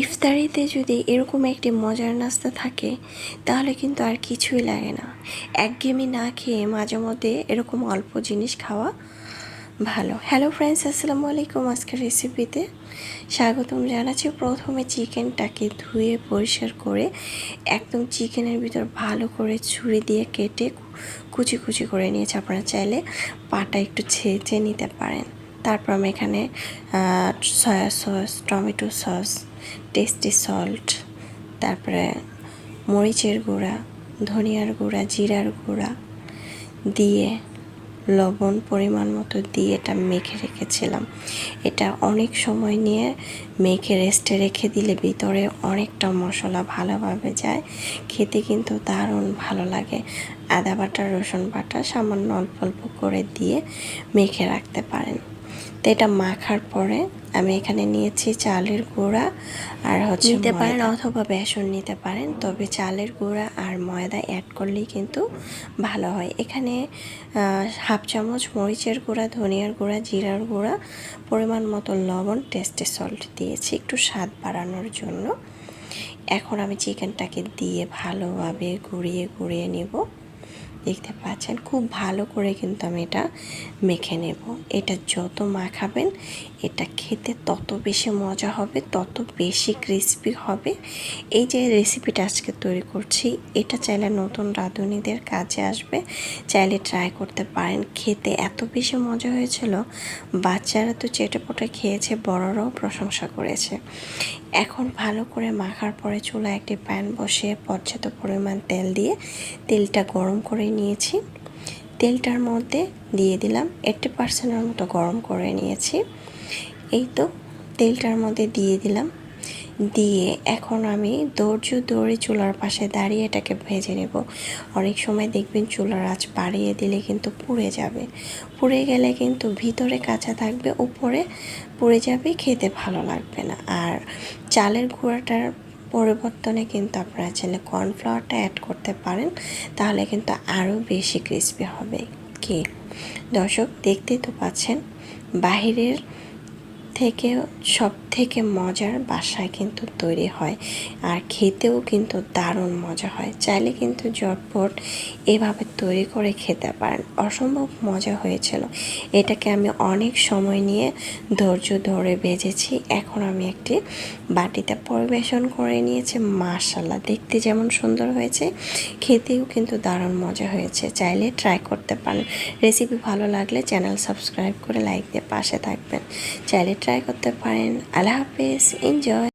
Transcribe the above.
ইফতারিতে যদি এরকম একটি মজার নাস্তা থাকে, তাহলে কিন্তু আর কিছুই লাগে না। একঘেয়েমি না খেয়ে মাঝে মধ্যে এরকম অল্প জিনিস খাওয়া ভালো। হ্যালো ফ্রেন্ডস আসসালামু আলাইকুম আজকের রেসিপিতে স্বাগতম জানাচ্ছি। প্রথমে চিকেনটাকে ধুয়ে পরিষ্কার করে একদম চিকেনের ভিতর ভালো করে ছুরি দিয়ে কেটে কুচি কুচি করে নিয়েছি। আপনারা চাইলে পাটা একটু ছেঁচে নিতে পারেন। তারপর আমি এখানে soya sauce tomato sauce tasty salt তারপরে মরিচের গুঁড়া, ধনিয়ার গুঁড়া, জিরার গুঁড়া দিয়ে লবণ পরিমাণ মতো দিয়ে এটা মেখে রেখেছিলাম। এটা অনেক সময় নিয়ে মেখে রেস্টে রেখে দিলে ভিতরে অনেকটা মশলা ভালোভাবে যায়। খেতে কিন্তু দারুণ ভালো লাগে। আদা বাটা, রসুন বাটা সামান্য অল্প অল্প করে দিয়ে মেখে রাখতে পারেন। তো এটা মাখার পরে আমি এখানে নিয়েছি চালের গুঁড়া আর হচ্ছে নিতে পারেন অথবা বেসন নিতে পারেন তবে চালের গুঁড়া আর ময়দা অ্যাড করলেই কিন্তু ভালো হয়। এখানে হাফ চামচ মরিচের গুঁড়া ধনিয়ার গুঁড়া জিরার গুঁড়া পরিমাণ মতো লবণ টেস্টে সল্ট দিয়েছি একটু স্বাদ বাড়ানোর জন্য। এখন আমি চিকেনটাকে দিয়ে ভালোভাবে গুঁড়িয়ে গুঁড়িয়ে নেব। দেখতে পাচ্ছেন, খুব ভালো করে কিন্তু আমি এটা মেখে নেব। এটা যত মাখাবেন, এটা খেতে তত বেশি মজা হবে, তত বেশি ক্রিস্পি হবে। এই যে রেসিপিটা আজকে তৈরি করছি, এটা চাইলে নতুন রাঁধুনিদের কাজে আসবে। চাইলে ট্রাই করতে পারেন। খেতে এত বেশি মজা হয়েছিল, বাচ্চারা তো চেটে পটে খেয়েছে, বড়রাও প্রশংসা করেছে। এখন ভালো করে মাখার পরে চুলা একটি প্যান বসিয়ে পর্যাপ্ত পরিমাণ তেল দিয়ে তেলটা গরম করে নিয়েছি। তেলটার মধ্যে দিয়ে দিলাম এইট্টি পার্সেন্টের মতো গরম করে নিয়েছি। এই তো তেলটার মধ্যে দিয়ে দিলাম দিয়ে এখন আমি দৌড় দৌড়ে চুলার পাশে দাঁড়িয়ে এটাকে ভেজে নেব। অনেক সময় দেখবেন চুলার আঁচ বাড়িয়ে দিলে কিন্তু পুড়ে যাবে। পুড়ে গেলে কিন্তু ভিতরে কাঁচা থাকবে, উপরে পুড়ে যাবে, খেতে ভালো লাগবে না। আর চালের গুঁড়াটার পরিবর্তনে কিন্তু আপনারা চাইলে কর্নফ্লাওয়ারটা অ্যাড করতে পারেন, তাহলে কিন্তু আরও বেশি ক্রিস্পি হবে। কি? দর্শক, দেখতেই তো পাচ্ছেন, বাহিরের থেকে সব থেকে মজার বাসায় কিন্তু তৈরি হয়। আর খেতেও কিন্তু দারুণ মজা হয়। চাইলে কিন্তু জটপট এভাবে তৈরি করে খেতে পারেন। অসম্ভব মজা হয়েছিল। এটাকে আমি অনেক সময় নিয়ে ধৈর্য ধরে ভেজেছি এখন আমি একটি বাটিতে পরিবেশন করে নিয়েছি। মাশাল্লাহ দেখতে যেমন সুন্দর হয়েছে, খেতেও কিন্তু দারুণ মজা হয়েছে। চাইলে ট্রাই করতে পারেন। রেসিপি ভালো লাগলে চ্যানেল সাবস্ক্রাইব করে লাইক দিয়ে পাশে থাকবেন। চাইলে ট্রাই করতে পারেন। আল্লাহ হাফিজ এনজয়